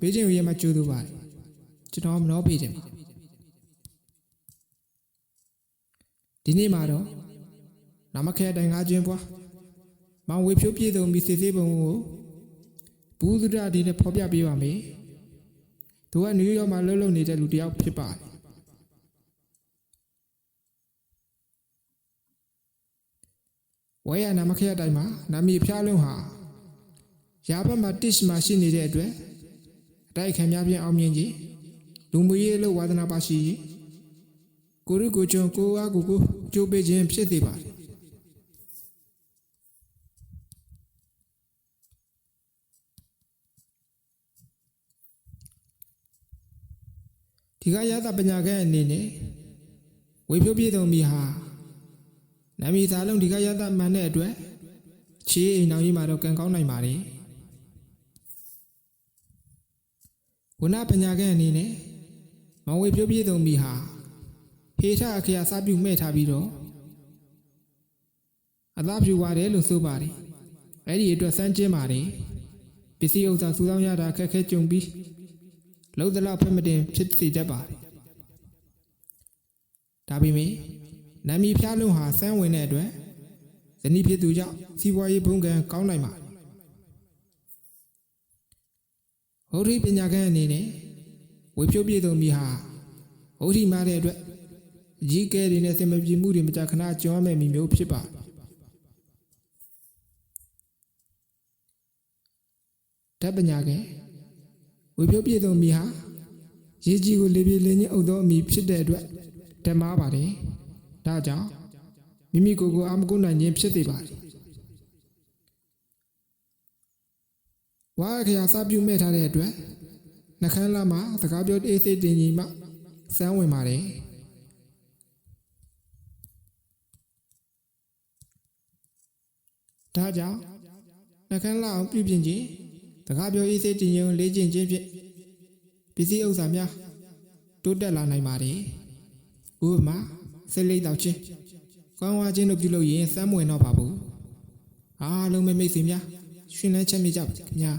ပေးခြင်းရမှာကျိုးသူပါတယ်ကျွန်တော်မနှောပေးခြင်းပါဒီနေ့မှာတော့နမခဲတိုင်ငါချင်းပွားမောင်ဝေဖြိုးပြည့်စုံပြီးစစ်သေးပုံကိုဘူးသူဒ္ဓဒီနဲ့ဖော်ပြပေးပါမယ်သူကနယူးယောက်မှာလှုပ်လှုပ်နေတဲ့လူတစ်ယောက်ဖြစ်ပါတယ်ဝဲရနမခဲတိုင်မှာနာမည်ဖျားလုံးဟာ ရာဘက်မှာတစ်မှာရှိနေတဲ့အတွက်အတိုက်ခံများဖြင့်အောင်မြင်ခြင်းလူမှုရေးလို့ဝါသနာပါရှိခြင်းကိုရုကိုချုံကိုအားကိုကိုကြိုးပေးခြင်းဖြစ်သေးပါတယ်ဒီကရသပညာခဲအနေနဲ့ဝေဖြိုးပြည့်စုံပြီဟာနာမည်သားလုံးဒီကရသမှန်တဲ့အတွက်ချေးအိမ်တော်ကြီးမှာတော့ကံကောင်းနိုင်ပါတယ် ဝနပညာခဲအနေနဲ့မဝေဖြိုးပြည့်စုံပြီဟာဟေထအခရာစပြုမဲ့ထားပြီးတော့အသာဖြူပါတယ်လို့ဆိုပါတယ်အဲ့ဒီအတွက်စမ်းကျင်းပါတယ်ပစ္စည်းဥစ္စာစူဆောင်းရတာခက်ခဲကြုံပြီးလုံးသလောက်ဖက်မတင်ဖြစ်စေတတ်ပါတယ်ဒါပေမဲ့နာမည်ဖျားလုံးဟာစမ်းဝင်တဲ့အတွက်ဇနီးဖြစ်သူကြောင့်စီးပွားရေးဘုံကံကောင်းနိုင်ပါတယ် ဟုတ်ဒီပညာကံအနေနဲ့ဝေဖြိုးပြည့်စုံပြီဟာဟုတ်ဒီမားတဲ့အတွက်အကြီးကဲတွေနဲ့စင်မပြေမှုတွေမကြခဏကြောင်းမဲ့မိမျိုးဖြစ်ပါတယ်ဓာတ်ပညာကဝေဖြိုးပြည့်စုံပြီဟာရေးကြီးကိုလေးပြေလင်းချင်းအုပ်သောအမိဖြစ်တဲ့အတွက်ဓမ္မပါတယ်ဒါကြောင့်မိမိကိုယ်ကိုအာမကုနိုင်ခြင်းဖြစ်သေးပါတယ် ဝါခရာစပြုမဲ့ထားတဲ့အတွက်နှခမ်းလာမှာစကားပြောအေးစိတ်တင်ကြီးမှစမ်းဝင်ပါတယ်ဒါကြောင့်နှခမ်းလာအောင်ပြုပြင်ခြင်းစကားပြောအေးစိတ်တင်ရင်လေးကျင့်ခြင်းဖြင့်ပစ္စည်းဥစ္စာများတိုးတက်လာနိုင်ပါတယ်ဥပမာစိတ်လေးတောက်ခြင်းကောင်းဝါခြင်းတို့ပြုလုပ်ရင်စမ်းမဝင်တော့ပါဘူးအားလုံးမိတ်မိတ်ဆွေများ ရှင်လန်းချက်မိကြပါခင်ဗျာ